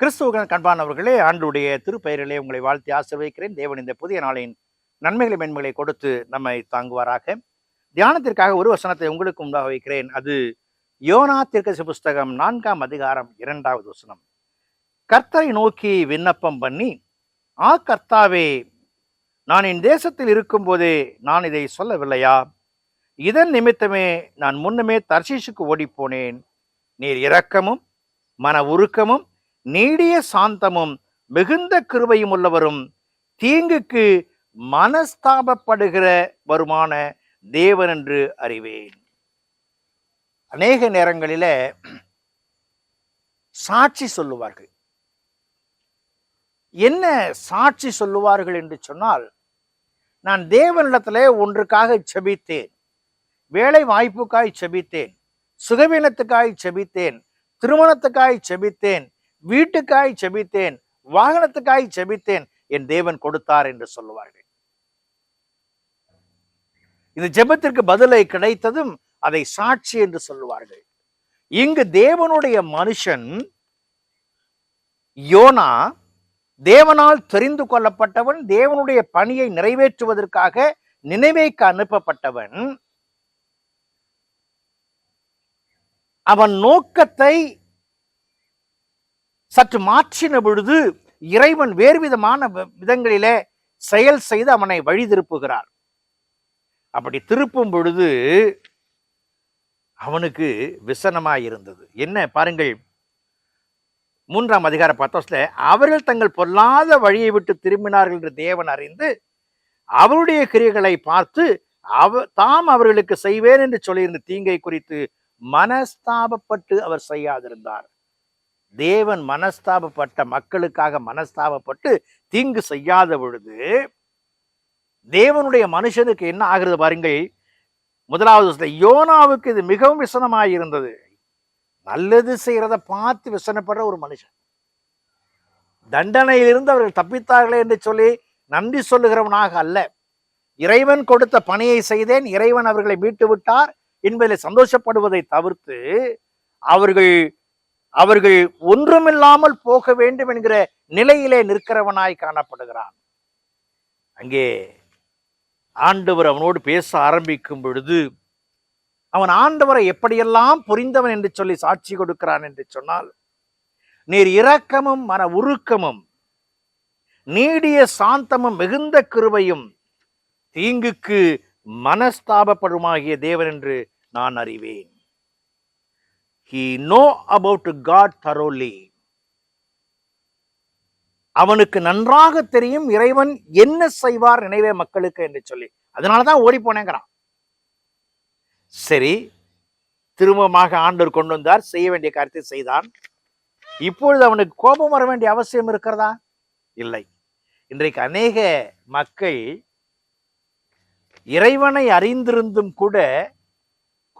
கிறிஸ்துவன் கண்பானவர்களே ஆண்டுடைய திருப்பெயரிலே உங்களை வாழ்த்தி ஆசிர்வதிக்கிறேன். தேவன் இந்த புதிய நாளின் நன்மைகளை மென்மைகளை கொடுத்து நம்மை தாங்குவாராக. தியானத்திற்காக ஒரு வசனத்தை உங்களுக்கு முன்பாக வைக்கிறேன். அது யோனா திருக்கசி புஸ்தகம் நான்காம் அதிகாரம் இரண்டாவது வசனம். கர்த்தரை நோக்கி விண்ணப்பம் பண்ணி ஆ கர்த்தாவே நான் என் தேசத்தில் இருக்கும்போதே நான் இதை சொல்லவில்லையா? இதன் நிமித்தமே நான் முன்னமே தர்ஷீஷுக்கு ஓடிப்போனேன். நீர் இரக்கமும் மன உருக்கமும் நீடிய சாந்தமும் மிகுந்த கிருபையும் உள்ளவரும் தீங்குக்கு மனஸ்தாபப்படுகிற வருமான தேவன் என்று அறிவேன். அநேக நேரங்களில சாட்சி சொல்லுவார்கள். என்ன சாட்சி சொல்லுவார்கள் என்று சொன்னால் நான் தேவனிடத்திலே ஒன்றுக்காக செபித்தேன் வேலை வாய்ப்புக்காய் செபித்தேன் சுகவீனத்துக்காய் செபித்தேன் திருமணத்துக்காய் செபித்தேன் வீட்டுக்காய் செபித்தேன் வாகனத்துக்காய் செபித்தேன் என் தேவன் கொடுத்தார் என்று சொல்லுவார்கள். இந்த ஜெபத்திற்கு பதிலை கிடைத்ததும் அதை சாட்சி என்று சொல்லுவார்கள். இங்கு தேவனுடைய மனுஷன் யோனா தேவனால் தெரிந்து கொள்ளப்பட்டவன் தேவனுடைய பணியை நிறைவேற்றுவதற்காக நினைவேக்கு அனுப்பப்பட்டவன். அவன் நோக்கத்தை சற்று மாற்றின பொழுது இறைவன் வேறு விதமான விதங்களிலே செயல் செய்து அவனை வழி திருப்புகிறார். அப்படி திருப்பும் பொழுது அவனுக்கு விசனமாய் இருந்தது. என்ன பாருங்கள். மூன்றாம் அதிகார பத்தோஸ்ல அவர்கள் தங்கள் பொல்லாத வழியை விட்டு திரும்பினார்கள் என்று தேவன் அறிந்து அவருடைய கிரியைகளை பார்த்து அவ தாம் அவர்களுக்கு செய்வேன் என்று சொல்லியிருந்த தீங்கை குறித்து மனஸ்தாபப்பட்டு அவர் செய்யாதிருந்தார். தேவன் மனஸ்தாபப்பட்ட மக்களுக்காக மனஸ்தாபப்பட்டு தீங்கு செய்யாத பொழுது தேவனுடைய மனுஷனுக்கு என்ன ஆகிறது பாருங்கள். முதலாவது யோனாவுக்கு இது மிகவும் விசனமாயிருந்தது நல்லது செய்கிறத பார்த்து விசனப்படுற ஒரு மனுஷன். தண்டனையிலிருந்து அவர்கள் தப்பித்தார்களே என்று சொல்லி நன்றி சொல்லுகிறவனாக அல்ல. இறைவன் கொடுத்த பணியை செய்தேன் இறைவன் அவர்களை மீட்டு விட்டார் என்பதில் சந்தோஷப்படுவதை தவிர்த்து அவர்கள் அவர்கள் ஒன்றுமில்லாமல் போக வேண்டும் என்கிற நிலையிலே நிற்கிறவனாய் காணப்படுகிறான். அங்கே ஆண்டவர் அவனோடு பேச ஆரம்பிக்கும் பொழுது அவன் ஆண்டவரை எப்படியெல்லாம் புரிந்தவன் என்று சொல்லி சாட்சி கொடுக்கிறான் என்று சொன்னால் நீர் இரக்கமும் மன உருக்கமும் நீடிய சாந்தமும் மிகுந்த கிருவையும் தீங்குக்கு மனஸ்தாபப்படுமாகிய தேவன் என்று நான் அறிவேன். He know about God thoroughly அவனுக்கு நன்றாக தெரியும் இறைவன் என்ன செய்வார் நினைவே மக்களுக்கு என்று சொல்லி. அதனாலதான் ஓடி போனேங்கிறான். சரி திரும்பமாக ஆண்டவர் கொண்டு வந்தார் செய்ய வேண்டிய காரியத்தை செய்தான். இப்பொழுது அவனுக்கு கோபம் வர வேண்டிய அவசியம் இருக்கிறதா? இல்லை. இன்றைக்கு அநேக மக்கள் இறைவனை அறிந்திருந்தும் கூட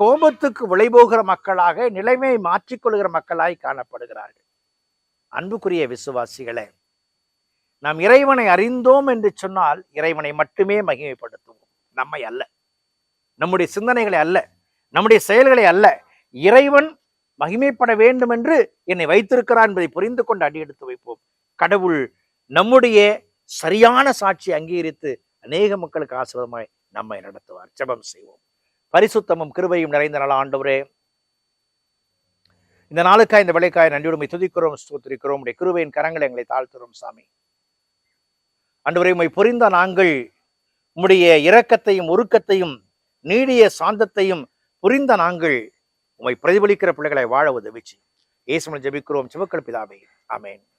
கோபத்துக்கு விளைபோகிற மக்களாக நிலைமையை மாற்றிக்கொள்கிற மக்களாய் காணப்படுகிறார்கள். அன்புக்குரிய விசுவாசிகளே நாம் இறைவனை அறிந்தோம் என்று சொன்னால் இறைவனை மட்டுமே மகிமைப்படுத்துவோம். நம்மை அல்ல. நம்முடைய சிந்தனைகளை அல்ல. நம்முடைய செயல்களை அல்ல. இறைவன் மகிமைப்பட வேண்டும் என்று என்னை வைத்திருக்கிறான் என்பதை புரிந்து கொண்டு அடியெடுத்து வைப்போம். கடவுள் நம்முடைய சரியான சாட்சி அங்கீகரித்து அநேக மக்களுக்கு ஆசிரதமாய் நம்மை நடத்துவார். ஜெபம் செய்வோம். பரிசுத்தமும் கிருபையும் நிறைந்த நல ஆண்டவரே. இந்த நாளுக்காய் இந்த விளைக்காய் நன்றியுடைமை துதிக்கிறோம் ஸ்தோத்திரிக்கிறோம். உடைய கிருபையின் கரங்களை எங்களை தாழ்த்துறோம் சாமி. அன்றுவரை உம்மை புரிந்த நாங்கள் உம்முடைய இரக்கத்தையும் உருக்கத்தையும் நீடிய சாந்தத்தையும் புரிந்த நாங்கள் உம்மை பிரதிபலிக்கிற பிள்ளைகளை வாழ உதவிச்சு. ஏசுமன் ஜெபிக்கிறோம். சிவக்கல் பிதாவே. அமேன்